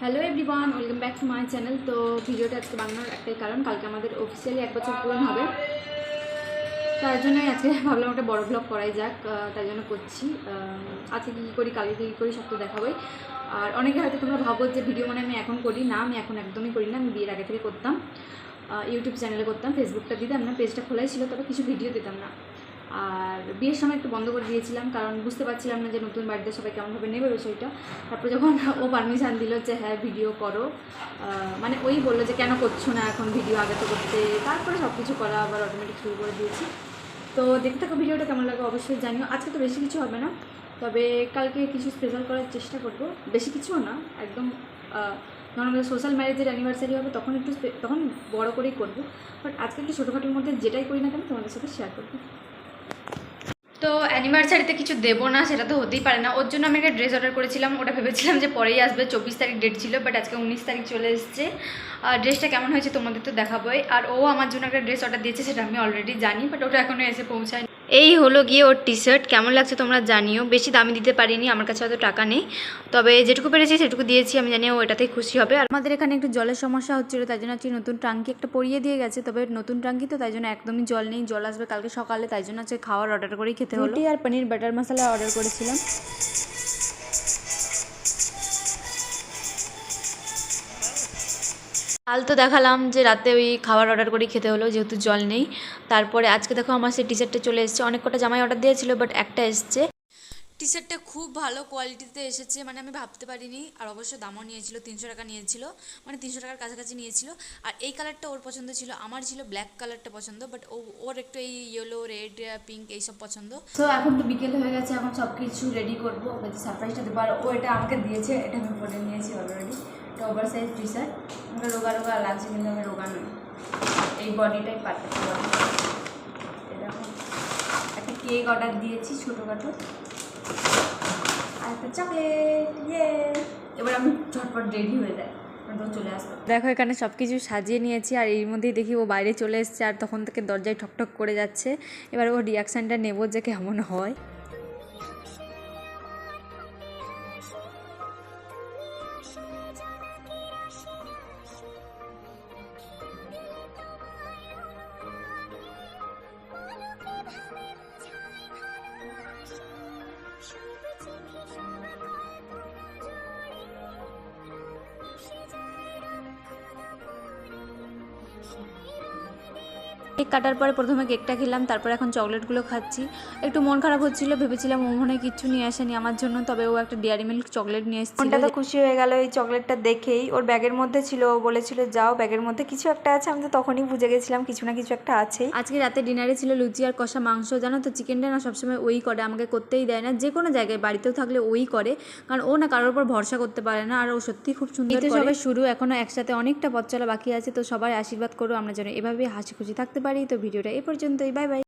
Hello everyone welcome back to my channel তো ভিডিওটা আজকে বানানোর একটাই কারণ, কালকে আমাদের অফিসিয়ালি এক বছর পূরণ হবে। তার জন্যই আজকে ভাবলাম একটা বড় ব্লগ করাই যাক তাই জন্য করছি। আজকে কী করি, কালকে কী করি, সব তো দেখাবোই। আর অনেকে হয়তো তোমরা ভাবো যে ভিডিও মানে আমি এখন করি না, আমি এখন একদমই করি না, আমি বিয়ের আগে থেকে করতাম। ইউটিউব চ্যানেলে করতাম ফেসবুকটা দিতাম না পেজটা খোলাই ছিল, তবে কিছু ভিডিও দিতাম না। আর বিয়ের সময় একটু বন্ধ করে দিয়েছিলাম, কারণ বুঝতে পারছিলাম না যে নতুন বাড়িতে সবাই কেমনভাবে নেবে বিষয়টা। তারপর যখন ও পারমিশন দিল যে হ্যাঁ ভিডিও করো। মানে ওই বলল যে, কেন করছ না এখন ভিডিও আগে তো করতে? তারপরে সব কিছু করা আবার অটোমেটিক শুরু করে দিয়েছি। তো দেখতে থাকো ভিডিওটা কেমন লাগে অবশ্যই জানিও। আজকে তো বেশি কিছু হবে না, তবে কালকে কিছু স্পেশাল করার চেষ্টা করব। বেশি কিছুও না, একদম নর্মাল সোশ্যাল ম্যারেজের অ্যানিভার্সারি হবে, তখন একটু তখন বড় করেই করব। বাট আজকে একটু ছোটোখাটোর মধ্যে যেটাই করি না কেন, তোমাদের সাথে শেয়ার করব। তো অ্যানিভার্সারিতে কিছু দেবো না, সেটা তো হতেই পারে না। ওর জন্য আমি একটা ড্রেস অর্ডার করেছিলাম, ওটা ভেবেছিলাম যে পরেই আসবে, চব্বিশ তারিখ ডেট ছিল বাট আজকে উনিশ তারিখ চলে এসছে। আর ড্রেসটা কেমন হয়েছে তোমাদের তো দেখাবোই। আর ও আমার জন্য একটা ড্রেস অর্ডার দিয়েছে, সেটা আমি অলরেডি জানি বাট ওটা এখনও এসে পৌঁছায় এই হলো গিয়ে ওর টি শার্ট কেমন লাগছে তোমরা জানিও। বেশি দামি দিতে পারিনি, আমার কাছে হয়তো টাকা নেই। তবে যেটুকু পেরেছি সেটুকু দিয়েছি, আমি জানি ও এটাতেই খুশি হবে। আর আমাদের এখানে একটু জলের সমস্যা হচ্ছিল, তাই জন্য আজকে নতুন ট্রাঙ্কি একটা পরিয়ে দিয়ে গেছে। তবে নতুন ট্রাঙ্কি তো তাই জন্য একদমই জল নেই, জল আসবে কালকে সকালে, তাই জন্য আজকে খাওয়ার অর্ডার করেই খেতে হলো। আর পনির বাটার মশলা অর্ডার করেছিলাম। কাল তো দেখালাম যে রাতে ওই খাবার অর্ডার করেই খেতে হলো যেহেতু জল নেই। তারপরে আজকে দেখো আমার সেই টি শার্টটা চলে এসেছে। অনেক কটা জামাই অর্ডার দিয়েছিল বাট একটা এসছে। টি শার্টটা খুব ভালো কোয়ালিটিতে এসেছে মানে আমি ভাবতে পারিনি। আর অবশ্য দামও নিয়েছিল তিনশো টাকা নিয়েছিল মানে তিনশো টাকার কাছাকাছি নিয়েছিল। আর এই কালারটা ওর পছন্দ ছিল আমার ছিল ব্ল্যাক কালারটা পছন্দ বাট ও ওর একটু এই ইয়েলো রেড পিঙ্ক এইসব পছন্দ। তো এখন তো বিকেল হয়ে গেছে এখন সব কিছু রেডি করব ওকে সারপ্রাইজটা দেবো। আর ও এটা আমাকে দিয়েছে এটা আমি পরে নিয়েছি অলরেডি এটা ওভার সাইজ টি শার্ট রোগা রোগা লাগছে কিন্তু আমি রোগা নই। এই বডিটাই পারফেক্ট একটা কেক অর্ডার দিয়েছি ছোটোখাটো। আর একটা চকলেট ইয়ে এবার আমি ঝটপট রেডি হয়ে যাই। দেখো, এখানে সব কিছু সাজিয়ে নিয়েছি আর এর মধ্যেই দেখি ও বাইরে চলে এসেছে আর তখন থেকে দরজায় ঠকঠক করে যাচ্ছে। এবার ও রিয়াকশানটা নেব যে কেমন হয়। কেক কাটার পরে প্রথমে কেকটা খেলাম তারপর এখন চকলেটগুলো খাচ্ছি। একটু মন খারাপ হচ্ছিল ভেবেছিলাম ও মনে কিচ্ছু নিয়ে আসেনি আমার জন্য তবে ও একটা ডেয়ারি মিল্ক চকলেট নিয়ে এসেছিল মনটা তো খুশি হয়ে গেল এই চকলেটটা দেখেই। ওর ব্যাগের মধ্যে ছিল ও বলেছিল যাও ব্যাগের মধ্যে কিছু একটা আছে। আমি তো তখনই বুঝে গেছিলাম কিছু না কিছু একটা আছেই। আজকে রাতে ডিনারে ছিল লুচি আর কষা মাংস জানো তো? চিকেনটা না সবসময় ওই করে আমাকে করতেই দেয় না। যে কোনো জায়গায় বাড়িতেও থাকলে ওই করে। কারণ ও না কারোর উপর ভরসা করতে পারে না আর ও সত্যি খুব সুন্দর করে। সবাই শুরু এখনও একসাথে অনেকটা পথ চলা বাকি আছে তো সবাই আশীর্বাদ করো আমরা যেন এভাবে হাসি খুশি থাকতে পারি তো ভিডিওটা এ পর্যন্তই। Bye bye.